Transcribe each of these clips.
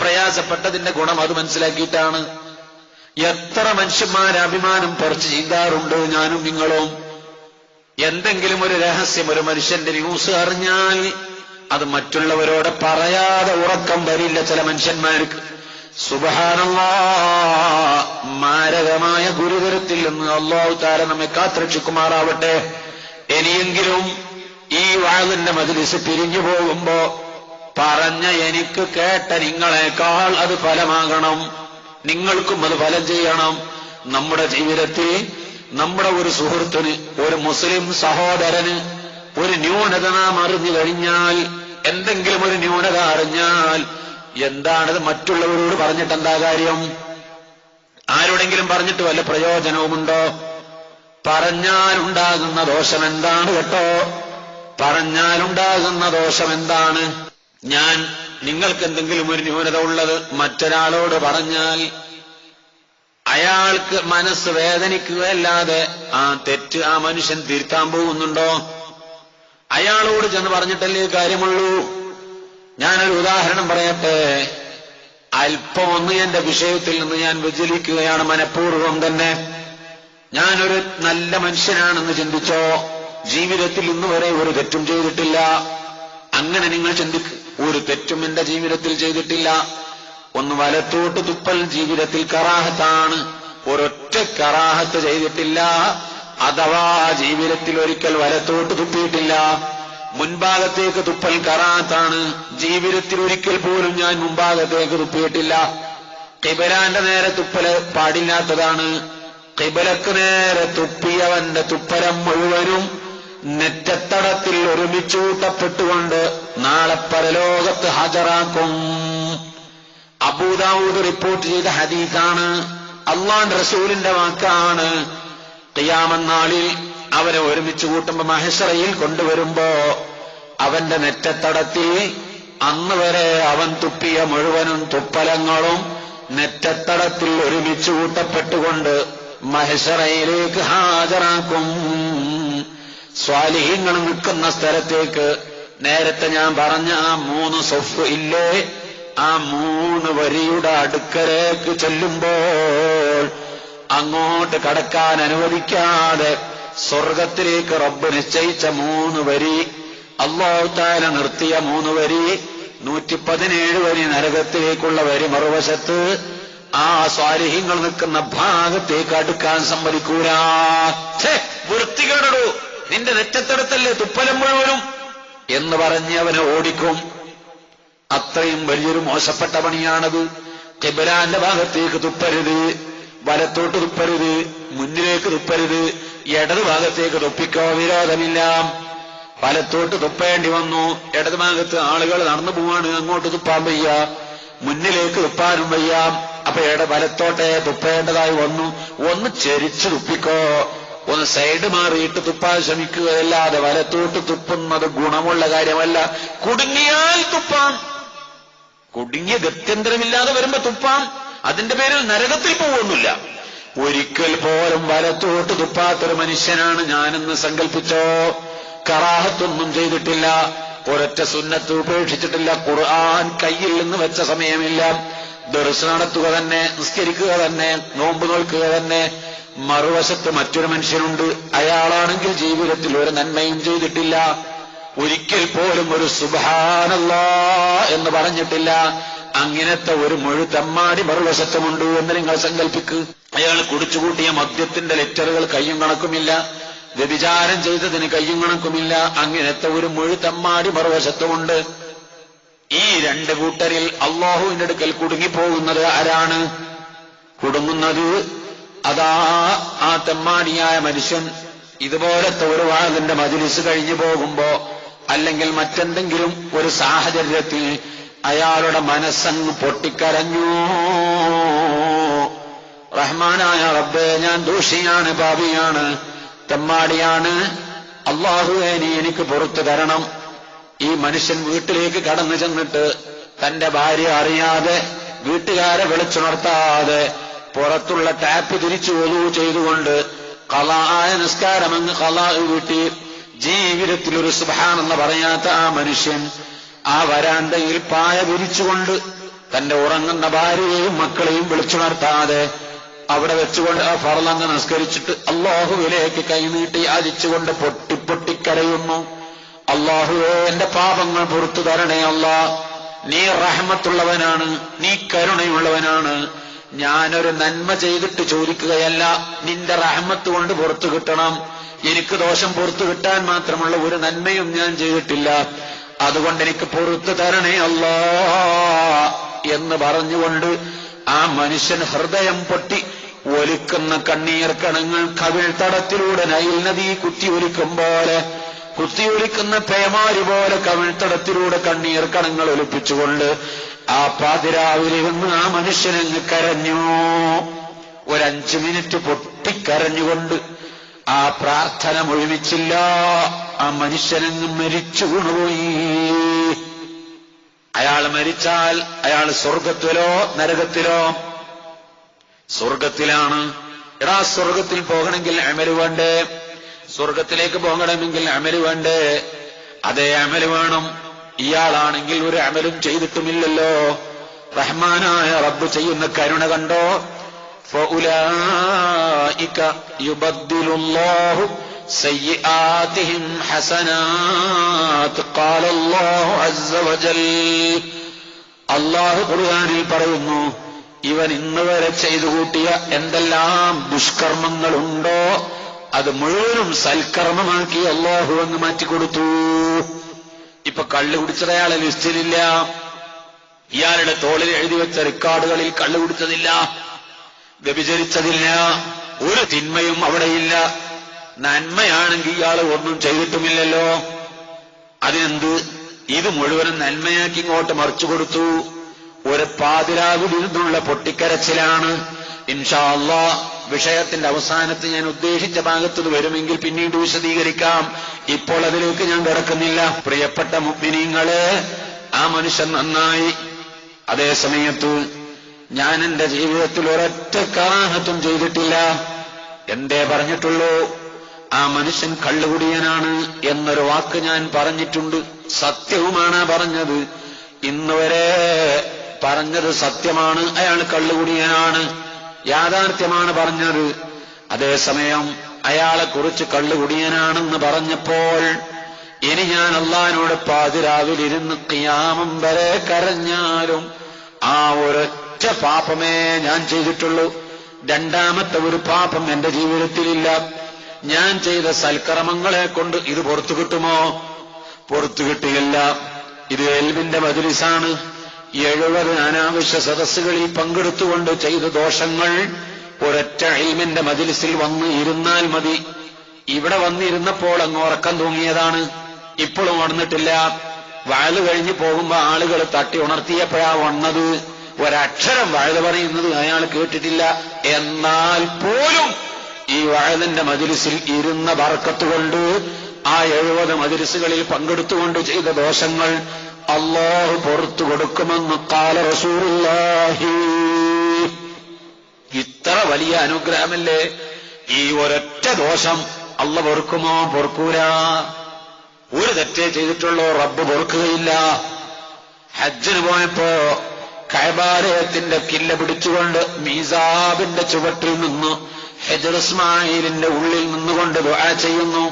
പ്രയാസപ്പെട്ടതിന്റെ ഗുണം അത് മനസ്സിലാക്കിയിട്ടാണ്. എത്ര മനുഷ്യന്മാരെ അഭിമാനം പറിച്ച് ചെയ്താറുണ്ട് ഞാനും നിങ്ങളും. എന്തെങ്കിലും ഒരു രഹസ്യം ഒരു മനുഷ്യന്റെ ന്യൂസ് അറിഞ്ഞാൽ അത് മറ്റുള്ളവരോട് പറയാതെ ഉറക്കം വരില്ല ചില മനുഷ്യന്മാർക്ക്. സുബഹാനല്ലാ മാരകമായ ഗുരുതരത്തിൽ നിന്ന് അള്ളാഹു താര നമ്മെ കാത്തുരക്ഷിക്കുമാറാവട്ടെ. ഇനിയെങ്കിലും ഈ വാതിന്റെ മതിലിസ് പിരിഞ്ഞു പോകുമ്പോ പറഞ്ഞ എനിക്ക് കേട്ട നിങ്ങളെക്കാൾ അത് ഫലമാകണം. നിങ്ങൾക്കും അത് ഫലം ചെയ്യണം. നമ്മുടെ ജീവിതത്തിൽ നമ്മുടെ ഒരു സുഹൃത്തിന് ഒരു മുസ്ലിം സഹോദരന് ഒരു ന്യൂനത നാം അറിഞ്ഞു കഴിഞ്ഞാൽ എന്തെങ്കിലും ഒരു ന്യൂനത അറിഞ്ഞാൽ എന്താണത് മറ്റുള്ളവരോട് പറഞ്ഞിട്ട് എന്താ കാര്യം? ആരോടെങ്കിലും പറഞ്ഞിട്ട് വല്ല പ്രയോജനവുമുണ്ടോ? പറഞ്ഞാലുണ്ടാകുന്ന ദോഷം എന്താണ് കേട്ടോ? പറഞ്ഞാലുണ്ടാകുന്ന ദോഷം എന്താണ്? ഞാൻ നിങ്ങൾക്ക് എന്തെങ്കിലും ഒരു ന്യൂനത ഉള്ളത് മറ്റൊരാളോട് പറഞ്ഞാൽ അയാൾക്ക് മനസ്സ് വേദനിക്കുകയല്ലാതെ ആ തെറ്റ് ആ മനുഷ്യൻ തിരുത്താൻ പോകുന്നുണ്ടോ? അയാളോട് ചെന്ന് പറഞ്ഞിട്ടല്ലേ കാര്യമുള്ളൂ? ഞാനൊരു ഉദാഹരണം പറയട്ടെ. അല്പം ഒന്ന് എന്റെ വിഷയത്തിൽ നിന്ന് ഞാൻ വിചലിക്കുകയാണ് മനഃപൂർവം തന്നെ. ഞാനൊരു നല്ല മനുഷ്യനാണെന്ന് ചിന്തിച്ചോ? ജീവിതത്തിൽ ഇന്നുവരെ ഒരു തെറ്റും ചെയ്തിട്ടില്ല. അങ്ങനെ നിങ്ങൾ ചിന്തിക്ക്. ഒരു തെറ്റും എന്റെ ജീവിതത്തിൽ ചെയ്തിട്ടില്ല. ഒന്ന് വലത്തോട്ട് തുപ്പൽ ജീവിതത്തിൽ കറാഹത്താണ്. ഒരൊറ്റ കറാഹത്ത് ചെയ്തിട്ടില്ല. അഥവാ ജീവിതത്തിൽ ഒരിക്കൽ വലത്തോട്ട് തുപ്പിയിട്ടില്ല. മുൻഭാഗത്തേക്ക് തുപ്പൽ കറാഹത്താണ് ജീവിതത്തിൽ ഒരിക്കൽ പോലും ഞാൻ മുൻഭാഗത്തേക്ക് തുപ്പിയിട്ടില്ല. കിബരാന്റെ നേരെ തുപ്പൽ പാടില്ലാത്തതാണ്. കിബലക്ക് നേരെ തുപ്പിയവന്റെ തുപ്പലം മുഴുവനും നെറ്റത്തടത്തിൽ ഒരുമിച്ചൂട്ടപ്പെട്ടുകൊണ്ട് നാളെ പരലോകത്ത് ഹാജരാക്കും. അബൂദാവൂദ് റിപ്പോർട്ട് ചെയ്ത ഹദീസാണ്. അള്ളാൻ റസൂലിന്റെ വാക്കാണ്. ഖിയാമന്നാളിൽ അവരെ ഒരുമിച്ച് കൂട്ടുമ്പോ മഹേശ്വറയിൽ കൊണ്ടുവരുമ്പോ അവന്റെ നെറ്റത്തടത്തിൽ അന്ന് വരെ അവൻ തുപ്പിയ മുഴുവനും തുപ്പലങ്ങളും നെറ്റത്തടത്തിൽ ഒരുമിച്ച് കൂട്ടപ്പെട്ടുകൊണ്ട് മഹേശ്വറയിലേക്ക് ഹാജരാക്കും. സ്വാലിഹ്യങ്ങൾ നിൽക്കുന്ന സ്ഥലത്തേക്ക് നേരത്തെ ഞാൻ പറഞ്ഞ ആ മൂന്ന് സൊഫ് ഇല്ലേ? ആ മൂന്ന് വരിയുടെ അടുക്കരേക്ക് ചെല്ലുമ്പോൾ അങ്ങോട്ട് കടക്കാൻ അനുവദിക്കാതെ സ്വർഗത്തിലേക്ക് റബ്ബ് നിശ്ചയിച്ച മൂന്ന് വരി അള്ളാഹുത്താല നിർത്തിയ മൂന്ന് വരി നൂറ്റി പതിനേഴ് വരി നരകത്തിലേക്കുള്ള വരി മറുവശത്ത് ആ സ്വാരിഹ്യങ്ങൾ നിൽക്കുന്ന ഭാഗത്തേക്ക് അടുക്കാൻ സമ്മതിക്കൂരാ വൃത്തികേടടൂ. നിന്റെ നെറ്റത്തെടുത്തല്ലേ തുപ്പലം മുഴുവനും? എന്ന് പറഞ്ഞ് അവനെ ഓടിക്കും. അത്രയും വലിയൊരു മോശപ്പെട്ട പണിയാണത്. കിബിലാന്റെ ഭാഗത്തേക്ക് തുപ്പരുത് വലത്തോട്ട് തുപ്പരുത് മുന്നിലേക്ക് തുപ്പരുത് ഇടത് ഭാഗത്തേക്ക് തുപ്പിക്കോ വിരോധമില്ല. വലത്തോട്ട് തുപ്പേണ്ടി വന്നു. ഇടത് ഭാഗത്ത് ആളുകൾ നടന്നു പോവാണ്. അങ്ങോട്ട് തുപ്പാൻ വയ്യ. മുന്നിലേക്ക് തുപ്പാനും വയ്യ. അപ്പൊ ഇട വലത്തോട്ടെ തുപ്പേണ്ടതായി വന്നു. ഒന്ന് ചെരിച്ചു തുപ്പിക്കോ. ഒന്ന് സൈഡ് മാറിയിട്ട് തുപ്പാൻ ശ്രമിക്കുകയല്ലാതെ വലത്തോട്ട് തുപ്പുന്നത് ഗുണമുള്ള കാര്യമല്ല. കുടുങ്ങിയാൽ തുപ്പാം. കുടുങ്ങിയ ഗത്യന്തരമില്ലാതെ വരുമ്പോ തുപ്പാം. അതിന്റെ പേരിൽ നരകത്തിൽ പോകുന്നില്ല ഒരിക്കൽ പോലും വലത്തോട്ട് തുപ്പാത്തൊരു മനുഷ്യനാണ് ഞാനെന്ന് സങ്കല്പിച്ചോ കറാഹത്തൊന്നും ചെയ്തിട്ടില്ല. ഒരൊറ്റ സുന്നത്ത് ഉപേക്ഷിച്ചിട്ടില്ല. ഖുർആൻ കയ്യിൽ നിന്ന് വെച്ച സമയമില്ല. ദർശനം നടത്തുക തന്നെ നിസ്കരിക്കുക തന്നെ നോമ്പ് നോൽക്കുക തന്നെ മറുവശത്ത് മറ്റൊരു മനുഷ്യനുണ്ട്. അയാളാണെങ്കിൽ ജീവിതത്തിൽ ഒരു നന്മയും ചെയ്തിട്ടില്ല. ഒരിക്കൽ പോലും ഒരു സുഭാനല്ല എന്ന് പറഞ്ഞിട്ടില്ല. അങ്ങനത്തെ ഒരു മുഴുത്തമ്മാടി മറുവശത്തുമുണ്ട് എന്ന് നിങ്ങൾ സങ്കല്പിക്ക് അയാൾ കുടിച്ചുകൂട്ടിയ മദ്യത്തിന്റെ ലെറ്ററുകൾ കയ്യും കണക്കുമില്ല. വ്യഭിചാരം ചെയ്തതിന് കയ്യും കണക്കുമില്ല. അങ്ങനത്തെ ഒരു മുഴുത്തമ്മാടി മറുവശത്തുമുണ്ട്. ഈ രണ്ട് കൂട്ടരിൽ അള്ളാഹുവിന്റെ അടുക്കൽ കുടുങ്ങിപ്പോകുന്നത് ആരാണ്? കുടുങ്ങുന്നത് അതാ ആ തെമ്മാടിയായ മനുഷ്യൻ ഇതുപോലത്തെ ഒരു വാതിന്റെ മജിലിസ് കഴിഞ്ഞു പോകുമ്പോ അല്ലെങ്കിൽ മറ്റെന്തെങ്കിലും ഒരു സാഹചര്യത്തിൽ അയാളുടെ മനസ്സങ്ങ് പൊട്ടിക്കരഞ്ഞു. റഹ്മാനായ റബ്ബെ ഞാൻ ദൂഷിയാണ് പാപിയാണ് തെമ്മാടിയാണ്. അള്ളാഹുവേ നീ എനിക്ക് പുറത്തു തരണം. ഈ മനുഷ്യൻ വീട്ടിലേക്ക് കടന്നു ചെന്നിട്ട് തന്റെ ഭാര്യ അറിയാതെ വീട്ടുകാരെ വിളിച്ചുണർത്താതെ പുറത്തുള്ള ടാപ്പ് തിരിച്ചു ഒതു ചെയ്തുകൊണ്ട് കലായ നിസ്കാരമങ്ങ് കലാ വീട്ടി ജീവിതത്തിൽ ഒരു സുബാനെന്ന് പറയാത്ത ആ മനുഷ്യൻ ആ വരാന്തയിൽ പായ വിരിച്ചുകൊണ്ട് തന്റെ ഉറങ്ങുന്ന ഭാര്യയെയും മക്കളെയും വിളിച്ചുണർത്താതെ അവിടെ വെച്ചുകൊണ്ട് ആ ഫറലങ്ങ് നിസ്കരിച്ചിട്ട് അള്ളാഹുവിലേക്ക് കൈനീട്ടി യാചിച്ചുകൊണ്ട് പൊട്ടി പൊട്ടിക്കരയുന്നു. അള്ളാഹുവേ എന്റെ പാപങ്ങൾ പുറത്തു തരണേ അല്ലാ. നീ റഹമത്തുള്ളവനാണ് നീ കരുണയുള്ളവനാണ്. ഞാനൊരു നന്മ ചെയ്തിട്ട് ചോദിക്കുകയല്ല നിന്റെ റഹമത്ത് കൊണ്ട് പുറത്തു കിട്ടണം. എനിക്ക് ദോഷം പുറത്തു കിട്ടാൻ മാത്രമുള്ള ഒരു നന്മയും ഞാൻ ചെയ്തിട്ടില്ല. അതുകൊണ്ട് എനിക്ക് പുറത്തു തരണേ അല്ലോ എന്ന് പറഞ്ഞുകൊണ്ട് ആ മനുഷ്യൻ ഹൃദയം പൊട്ടി ഒലിക്കുന്ന കണ്ണീർ കണങ്ങൾ കവിൾ തടത്തിലൂടെ നൈൽ നദി കുത്തി ഒലിക്കും പോലെ കുത്തിയൊലിക്കുന്ന പേമാരി പോലെ കവിൾത്തടത്തിലൂടെ കണ്ണീർ കണങ്ങൾ ഒലിപ്പിച്ചുകൊണ്ട് ആ പാതിരാവിലെ നിന്ന് ആ മനുഷ്യനങ്ങ് കരഞ്ഞു. ഒരഞ്ചു മിനിറ്റ് പൊട്ടിക്കരഞ്ഞുകൊണ്ട് ആ പ്രാർത്ഥന മുഴുവിച്ചില്ല ആ മനുഷ്യനങ്ങ് മരിച്ചു വീണുപോയി. അയാൾ മരിച്ചാൽ അയാൾ സ്വർഗത്തിലോ നരകത്തിലോ? സ്വർഗത്തിലാണ്. എടാ സ്വർഗത്തിൽ പോകണമെങ്കിൽ അമൽ വേണ്ടേ? സ്വർഗത്തിലേക്ക് പോകണമെങ്കിൽ അമൽ വേണ്ടേ? അതേ അമൽ വേണം. ഇയാളാണെങ്കിൽ ഒരു അമലും ചെയ്തിട്ടുമില്ലല്ലോ റഹ്മാനായ റബ്ബ് ചെയ്യുന്ന കരുണ കണ്ടോ فأولئك يبدل الله سيئاتهم حسنات قال الله عز وجل അള്ളാഹു ഖുർആനിൽ പറയുന്നു ഇവൻ ഇന്ന് വരെ ചെയ്തു കൂട്ടിയ എന്തെല്ലാം ദുഷ്കർമ്മങ്ങളുണ്ടോ അത് മുഴുവനും സൽക്കർമ്മമാക്കി അള്ളാഹു അങ്ങ് മാറ്റിക്കൊടുത്തു ഇപ്പൊ കള്ളു കുടിച്ചതയാളെ ലിസ്റ്റിലില്ല. ഇയാളുടെ തോളിൽ എഴുതി വെച്ച റെക്കോർഡുകളിൽ കള്ളു കുടിച്ചതില്ല. വ്യഭിചരിച്ചതില്ല. ഒരു തിന്മയും അവിടെയില്ല. നന്മയാണെങ്കിൽ ഇയാൾ ഒന്നും ചെയ്തിട്ടുമില്ലല്ലോ. അതിനെന്ത്? ഇത് മുഴുവനും നന്മയാക്കി ഇങ്ങോട്ട് മറിച്ചു കൊടുത്തു. ഒരു പാതിരാവിൽ ഇരുന്നുള്ള പൊട്ടിക്കരച്ചിലാണ്. ഇൻഷാ അള്ളാ വിഷയത്തിന്റെ അവസാനത്ത് ഞാൻ ഉദ്ദേശിച്ച ഭാഗത്ത് വരുമെങ്കിൽ പിന്നീട് വിശദീകരിക്കാം. ഇപ്പോൾ അതിലേക്ക് ഞാൻ കിടക്കുന്നില്ല. പ്രിയപ്പെട്ട മുഗ്നിനിങ്ങൾ ആ മനുഷ്യൻ നന്നായി. അതേ സമയത്ത് ഞാൻ എന്റെ ജീവിതത്തിൽ ഒരൊറ്റ കാഹത്തും ചെയ്തിട്ടില്ല. എന്തേ പറഞ്ഞിട്ടുള്ളൂ? ആ മനുഷ്യൻ കള്ളുകുടിയനാണ് എന്നൊരു വാക്ക് ഞാൻ പറഞ്ഞിട്ടുണ്ട്. സത്യവുമാണ് പറഞ്ഞത്. ഇന്നുവരെ പറഞ്ഞത് സത്യമാണ്. അയാൾ കള്ളുകുടിയനാണ്. യാഥാർത്ഥ്യമാണ് പറഞ്ഞത്. അതേസമയം അയാളെ കുറിച്ച് കള്ളുകുടിയനാണെന്ന് പറഞ്ഞപ്പോൾ ഇനി ഞാൻ അള്ളഹാനോട് പാതിരാവിലിരുന്ന് കിയാമം വരെ കരഞ്ഞാലും ആ ഒരൊറ്റ പാപമേ ഞാൻ ചെയ്തിട്ടുള്ളൂ. രണ്ടാമത്തെ ഒരു പാപം എന്റെ ജീവിതത്തിലില്ല. ഞാൻ ചെയ്ത സൽക്കർമ്മങ്ങളെ കൊണ്ട് ഇത് പുറത്തു കിട്ടുമോ? പുറത്തു കിട്ടുകയില്ല ഇത് എൽവിന്റെ മജുലിസാണ്. എഴുപത് അനാവശ്യ സദസ്സുകളിൽ പങ്കെടുത്തുകൊണ്ട് ചെയ്ത ദോഷങ്ങൾ ഒരൊറ്റ ഇൽമിന്റെ മജിലിസിൽ വന്ന് ഇരുന്നാൽ മതി. ഇവിടെ വന്നിരുന്നപ്പോൾ അങ്ങ് ഉറക്കം തൂങ്ങിയതാണ്. ഇപ്പോഴും ഉണർന്നിട്ടില്ല. വയൽ കഴിഞ്ഞു പോകുമ്പോ ആളുകൾ തട്ടി ഉണർത്തിയപ്പോഴാ വന്നത്. ഒരക്ഷരം വാഴ പറയുന്നത് അയാൾ കേട്ടിട്ടില്ല. എന്നാൽ പോലും ഈ വയലിന്റെ മജിലിസിൽ ഇരുന്ന ബർക്കത്തുകൊണ്ട് ആ എഴുപത് മജിലിസുകളിൽ പങ്കെടുത്തുകൊണ്ട് ചെയ്ത ദോഷങ്ങൾ അള്ളാഹു പുറത്തു കൊടുക്കുമെന്ന് കാല റസൂറുല്ലാഹി ഇത്ര വലിയ അനുഗ്രഹമല്ലേ? ഈ ഒരൊറ്റ ദോഷം അള്ള പൊറുക്കുമോ? പൊറുക്കൂല. ഒരു തെറ്റേ ചെയ്തിട്ടുള്ളോ റബ്ബ് പൊറുക്കുകയില്ല. ഹജ്ജിന് പോയപ്പോ കൈബാലയത്തിന്റെ കില്ല പിടിച്ചുകൊണ്ട് മീസാബിന്റെ ചുവട്ടിൽ നിന്ന് ഹെജർ ഇസ്മായിലിന്റെ ഉള്ളിൽ നിന്നുകൊണ്ട് ദുആ ചെയ്യുന്നു.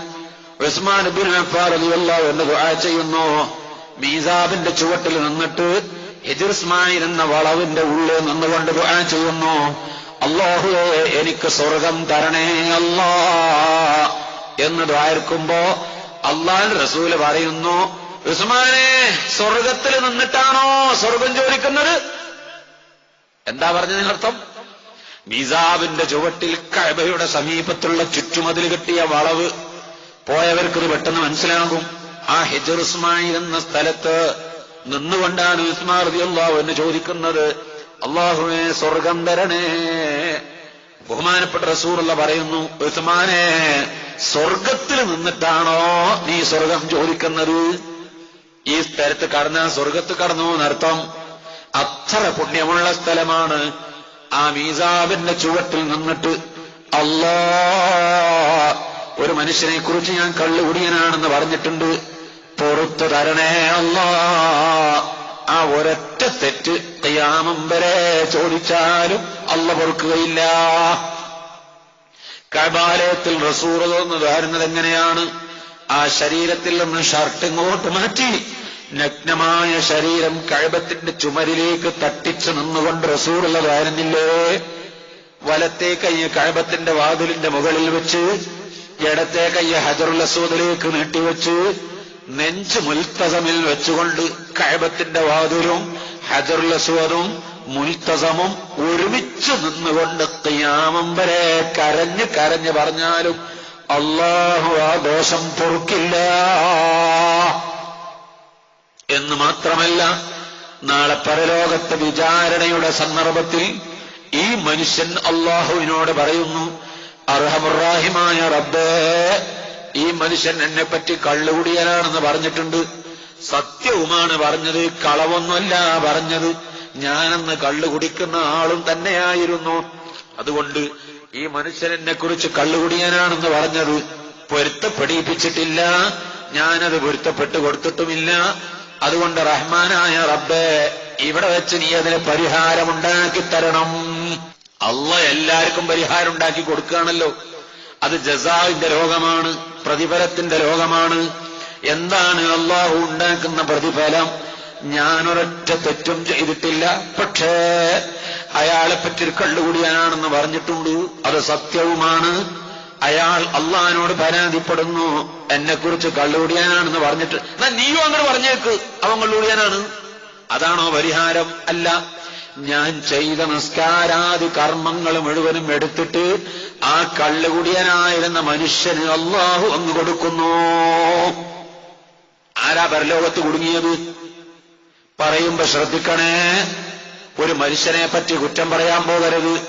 ഉസ്മാൻ ബിൻ അഫാർ റളിയല്ലാഹു എന്ന് ദുആ ചെയ്യുന്നു. മീസാബിന്റെ ചുവട്ടിൽ നിന്നിട്ട് ഹെജർ ഇസ്മായിൽ എന്ന വളവിന്റെ ഉള്ളിൽ നിന്നുകൊണ്ട് ദുആ ചെയ്യുന്നു. അള്ളാഹുവേ എനിക്ക് സ്വർഗം തരണേ അല്ലാ എന്ന് ദ്വാർക്കുമ്പോ അള്ളാൻ റസൂൽ പറയുന്നു ഉസ്മാനെ സ്വർഗത്തിൽ നിന്നിട്ടാണോ സ്വർഗം ചോദിക്കുന്നത്? എന്താ പറഞ്ഞതിനർത്ഥം മീസാബിന്റെ ചുവട്ടിൽ കഴബയുടെ സമീപത്തുള്ള ചുറ്റുമതിൽ കെട്ടിയ വളവ് പോയവർക്കത് പെട്ടെന്ന് മനസ്സിലാകും. ആ ഹിജർ ഉസ്മായിൽ എന്ന സ്ഥലത്ത് നിന്നുകൊണ്ടാണ് ഉസ്മാൻ അള്ളാഹു എന്ന് ചോദിക്കുന്നത്. അള്ളാഹുവെ സ്വർഗം തരണേ. ബഹുമാനപ്പെട്ട റസൂറുള്ള പറയുന്നു ഉസ്മാനെ സ്വർഗത്തിൽ നിന്നിട്ടാണോ നീ സ്വർഗം ചോദിക്കുന്നത്? ഈ സ്ഥലത്ത് കടന്ന സ്വർഗത്ത് കടന്നു എന്നർത്ഥം അത്ര പുണ്യമുള്ള സ്ഥലമാണ്. ആ മീസാബിന്റെ ചുവട്ടിൽ നിന്നിട്ട് അല്ലാ ഒരു മനുഷ്യനെ കുറിച്ച് ഞാൻ കള്ളുകുടിയനാണെന്ന് പറഞ്ഞിട്ടുണ്ട്. പുറത്തു തരണേ അല്ലാ ആ ഒരൊറ്റ തെറ്റ് കയ്യാമം വരെ ചോദിച്ചാലും അല്ല പൊറുക്കുകയില്ല. കബാലയത്തിൽ റസൂർ തോന്നു വരുന്നത് എങ്ങനെയാണ്? ആ ശരീരത്തിൽ നിന്ന് ഷർട്ട് ഇങ്ങോട്ട് മാറ്റി നഗ്നമായ ശരീരം കഴബത്തിന്റെ ചുമരിലേക്ക് തട്ടിച്ചു നിന്നുകൊണ്ട് റസൂറുള്ള വരുന്നില്ലേ? വലത്തെ കൈ കഴബത്തിന്റെ വാതിലിന്റെ മുകളിൽ വെച്ച് ഇടത്തെ കൈ ഹജറുൽ അസൂദിലേക്ക് നീട്ടിവെച്ച് നെഞ്ച് മുൽത്തസമിൽ വെച്ചുകൊണ്ട് കഴബത്തിന്റെ വാതിലും ഹജറുൽ അസ്വദും മുൽത്തസമും ഒരുമിച്ച് നിന്നുകൊണ്ട് തയ്യാമം വരെ കരഞ്ഞ് കരഞ്ഞ് പറഞ്ഞാലും അള്ളാഹു ആ ദോഷം പൊറുക്കില്ല. എന്ന് മാത്രമല്ല നാളെ പരലോകത്തെ വിചാരണയുടെ സന്ദർഭത്തിൽ ഈ മനുഷ്യൻ അള്ളാഹുവിനോട് പറയുന്നു അർഹമുറാഹിമായ റബ്ബേ ഈ മനുഷ്യൻ എന്നെപ്പറ്റി കള്ളുകൂടിയനാണെന്ന് പറഞ്ഞിട്ടുണ്ട്. സത്യവുമാണ് പറഞ്ഞത് കളവൊന്നുമല്ല പറഞ്ഞത്. ഞാനെന്ന് കള്ളു കുടിക്കുന്ന ആളും തന്നെയായിരുന്നു. അതുകൊണ്ട് ഈ മനുഷ്യൻ എന്നെ കുറിച്ച് കള്ളുകുടിയനാണെന്ന് പറഞ്ഞത് പൊരുത്തപ്പെടിപ്പിച്ചിട്ടില്ല ഞാനത് പൊരുത്തപ്പെട്ട് കൊടുത്തിട്ടുമില്ല. അതുകൊണ്ട് റഹ്മാനായ റബ്ബെ ഇവിടെ വെച്ച് നീ അതിന് പരിഹാരമുണ്ടാക്കി തരണം അള്ള എല്ലാവർക്കും പരിഹാരം ഉണ്ടാക്കി കൊടുക്കുകയാണല്ലോ. അത് ജസാവിന്റെ ലോകമാണ് പ്രതിഫലത്തിന്റെ ലോകമാണ് എന്താണ് അള്ളാഹു ഉണ്ടാക്കുന്ന പ്രതിഫലം? ഞാനൊരൊറ്റ തെറ്റും ചെയ്തിട്ടില്ല. പക്ഷേ അയാളെ പറ്റി ഒരു കള്ളുകൂടിയാനാണെന്ന് പറഞ്ഞിട്ടുണ്ട്. അത് സത്യവുമാണ്. അയാൾ അള്ളഹാനോട് പരാതിപ്പെടുന്നു. എന്നെക്കുറിച്ച് കള്ളുകൂടിയാനാണെന്ന് പറഞ്ഞിട്ട് എന്നാ നീയോ അങ്ങോട്ട് പറഞ്ഞേക്ക്. അവൻ കള്ളുകൂടിയാനാണ്. അതാണോ പരിഹാരം? അല്ല. ഞാൻ ചെയ്ത നിസ്കാരാദി കർമ്മങ്ങൾ മുഴുവനും എടുത്തിട്ട് ആ കള്ളുകുടിയനായിരുന്ന മനുഷ്യന് അള്ളാഹു അങ്ങ് കൊടുക്കുന്നു. ആരാ പരലോകത്ത് കുടുങ്ങിയത്? പറയുമ്പോ ശ്രദ്ധിക്കണേ ഒരു മനുഷ്യനെ പറ്റി കുറ്റം പറയാൻ പോകരുത്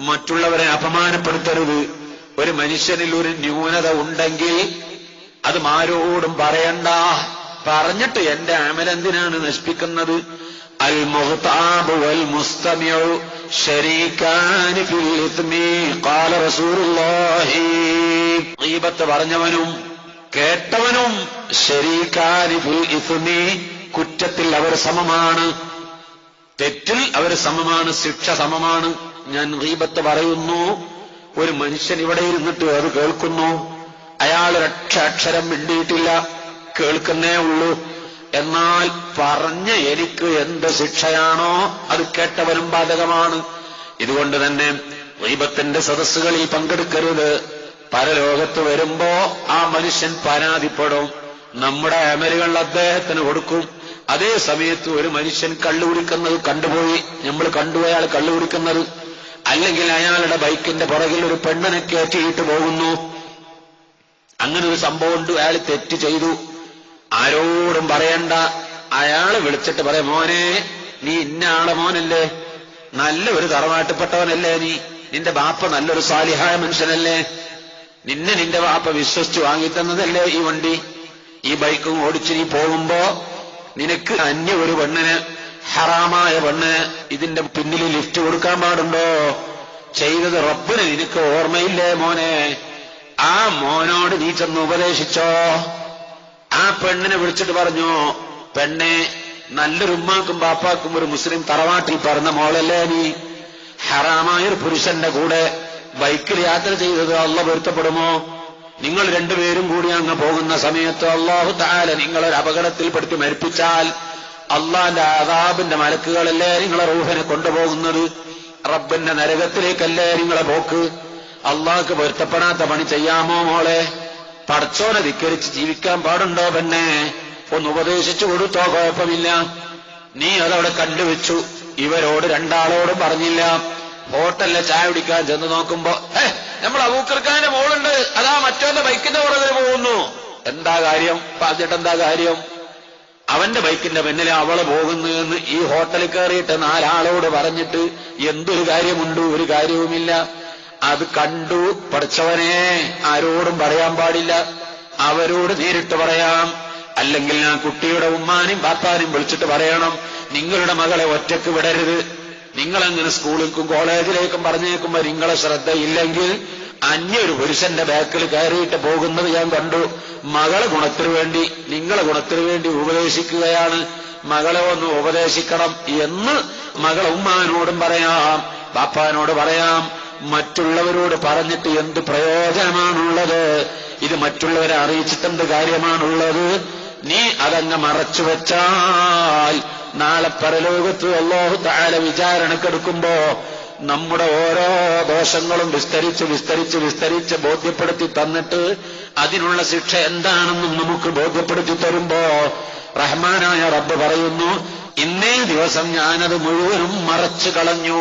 മറ്റുള്ളവരെ അപമാനപ്പെടുത്തരുത്. ഒരു മനുഷ്യനിൽ ഒരു ന്യൂനത ഉണ്ടെങ്കിൽ അത് ആരോടും പറയണ്ട. പറഞ്ഞിട്ട് എന്റെ അമലെന്തിനാണ് നശിപ്പിക്കുന്നത്? അൽ والمستمع ഇസ്മി ഖാല റസൂലുള്ളാഹി. ഗീബത്ത് പറഞ്ഞവനും കേട്ടവനും ഫിൽ ഇസ്മി. കുറ്റത്തിൽ അവർ സമമാണ്. തെറ്റിൽ അവർ സമമാണ്. ശിക്ഷ സമമാണ്. ഞാൻ ഗീബത്ത് പറയുന്നു. ഒരു മനുഷ്യൻ ഇവിടെ ഇരുന്നിട്ട് അത് കേൾക്കുന്നു. അയാൾ രക്ഷാക്ഷരം മിണ്ടിയിട്ടില്ല. കേൾക്കുന്നേ ഉള്ളൂ. എന്നാൽ പറഞ്ഞ എനിക്ക് എന്ത് ശിക്ഷയാണോ അത് കേട്ടവരും ബാധകമാണ്. ഇതുകൊണ്ട് തന്നെ ദൈവത്തിന്റെ സദസ്സുകളിൽ പങ്കെടുക്കരുത്. പരലോകത്ത് വരുമ്പോ ആ മനുഷ്യൻ പരാതിപ്പെടും. നമ്മുടെ അമലുകൾ അദ്ദേഹത്തിന് കൊടുക്കും. അതേ സമയത്ത് ഒരു മനുഷ്യൻ കള്ളുകുടിക്കുന്നത് കണ്ടുപോയി. നമ്മൾ കണ്ടു അയാൾ കള്ളുകുടിക്കുന്നത് അല്ലെങ്കിൽ അയാളുടെ ബൈക്കിന്റെ പുറകിൽ ഒരു പെണ്ണിനെ കയറ്റിയിട്ട് പോകുന്നു. അങ്ങനെ ഒരു സംഭവം ഉണ്ട് അയാൾ തെറ്റ് ചെയ്തു. ആരോടും പറയണ്ട. അയാൾ വിളിച്ചിട്ട് പറയാം മോനെ നീ ഇന്ന ആളെ മോനല്ലേ? നല്ല ഒരു നീ? നിന്റെ ബാപ്പ നല്ലൊരു സാലിഹായ മനുഷ്യനല്ലേ? നിന്നെ നിന്റെ ബാപ്പ വിശ്വസിച്ച് വാങ്ങിത്തന്നതല്ലേ ഈ വണ്ടി? ഈ ബൈക്കും ഓടിച്ച് നീ പോകുമ്പോ നിനക്ക് അന്യ ഒരു പെണ്ണിന് ഹറാമായ പെണ്ണ് ഇതിന്റെ പിന്നിൽ ലിഫ്റ്റ് കൊടുക്കാൻ പാടുണ്ടോ? ചെയ്തത് റബ്ബിന് നിനക്ക് ഓർമ്മയില്ലേ മോനെ? ആ മോനോട് നീ ചെന്ന് ഉപദേശിച്ചോ? പെണ്ണിനെ വിളിച്ചിട്ട് പറഞ്ഞു പെണ്ണെ നല്ലൊരു ഉമ്മാക്കും ബാപ്പാക്കും ഒരു മുസ്ലിം തറവാട്ടിൽ പറഞ്ഞ മോളല്ലേ നീ? ഹറാമായ ഒരു പുരുഷന്റെ കൂടെ ബൈക്കിൽ യാത്ര ചെയ്തത് അള്ള പൊരുത്തപ്പെടുമോ? നിങ്ങൾ രണ്ടുപേരും കൂടി അങ്ങ് പോകുന്ന സമയത്ത് അള്ളാഹു താല നിങ്ങളൊരു അപകടത്തിൽപ്പെടുത്തി മരിപ്പിച്ചാൽ അള്ളാന്റെ ആദാബിന്റെ മലക്കുകളല്ലേ നിങ്ങളെ റൂഹനെ കൊണ്ടുപോകുന്നത്? റബ്ബിന്റെ നരകത്തിലേക്കല്ലേ നിങ്ങളെ പോക്ക്? അള്ളാഹ്ക്ക് പൊരുത്തപ്പെടാത്ത പണി ചെയ്യാമോ മോളെ? പടച്ചോനെ ധിക്കരിച്ച് ജീവിക്കാൻ പാടുണ്ടോ പെണ്ണെ? ഒന്ന് ഉപദേശിച്ചു കൊടുത്തോ കുഴപ്പമില്ല. നീ അതവിടെ കണ്ടുവെച്ചു. ഇവരോട് രണ്ടാളോടും പറഞ്ഞില്ല. ഹോട്ടലിലെ ചായ കുടിക്കാൻ ചെന്ന് നോക്കുമ്പോ ഏ നമ്മൾ അബൂക്കർക്കാന്റെ മോളുണ്ട്. അതാ മറ്റോന്റെ ബൈക്കിന്റെ പുറകിൽ പോകുന്നു. എന്താ കാര്യം? പറഞ്ഞിട്ട് എന്താ കാര്യം? അവന്റെ ബൈക്കിന്റെ പിന്നിൽ അവൾ പോകുന്നു എന്ന് ഈ ഹോട്ടലിൽ കയറിയിട്ട് നാലാളോട് പറഞ്ഞിട്ട് എന്തൊരു കാര്യമുണ്ട്? ഒരു കാര്യവുമില്ല. അത് കണ്ടു പഠിച്ചവനെ ആരോടും പറയാൻ പാടില്ല. അവരോട് നേരിട്ട് പറയാം. അല്ലെങ്കിൽ ഞാൻ കുട്ടിയുടെ ഉമ്മാനും ബാപ്പാനും വിളിച്ചിട്ട് പറയണം നിങ്ങളുടെ മകളെ ഒറ്റയ്ക്ക് വിടരുത്. നിങ്ങളങ്ങനെ സ്കൂളിലേക്കും കോളേജിലേക്കും പറഞ്ഞേക്കുമ്പോ നിങ്ങളെ ശ്രദ്ധയില്ലെങ്കിൽ അന്യൊരു പുരുഷന്റെ ബാക്കിൽ കയറിയിട്ട് പോകുന്നത് ഞാൻ കണ്ടു. മകളെ ഗുണത്തിനു വേണ്ടി നിങ്ങളെ ഗുണത്തിനു വേണ്ടി ഉപദേശിക്കുകയാണ്. മകളെ ഒന്ന് ഉപദേശിക്കണം എന്ന് മകളെ ഉമ്മാനോടും പറയാം ബാപ്പാനോട് പറയാം. മറ്റുള്ളവരോട് പറഞ്ഞിട്ട് എന്ത് പ്രയോജനമാണുള്ളത്? ഇത് മറ്റുള്ളവരെ അറിയിച്ചിട്ടെന്ത് കാര്യമാണുള്ളത്? നീ അതങ്ങ് മറച്ചു വെച്ചാൽ നാളെ പരലോകത്ത് അള്ളാഹു താല വിചാരണക്കെടുക്കുമ്പോ നമ്മുടെ ഓരോ ദോഷങ്ങളും വിസ്തരിച്ച് വിസ്തരിച്ച് വിസ്തരിച്ച് ബോധ്യപ്പെടുത്തി തന്നിട്ട് അതിനുള്ള ശിക്ഷ എന്താണെന്നും നമുക്ക് ബോധ്യപ്പെടുത്തി തരുമ്പോ റഹ്മാനായ റബ്ബ് പറയുന്നു ഇന്നേ ദിവസം ഞാനത് മുഴുവനും മറച്ചു കളഞ്ഞു.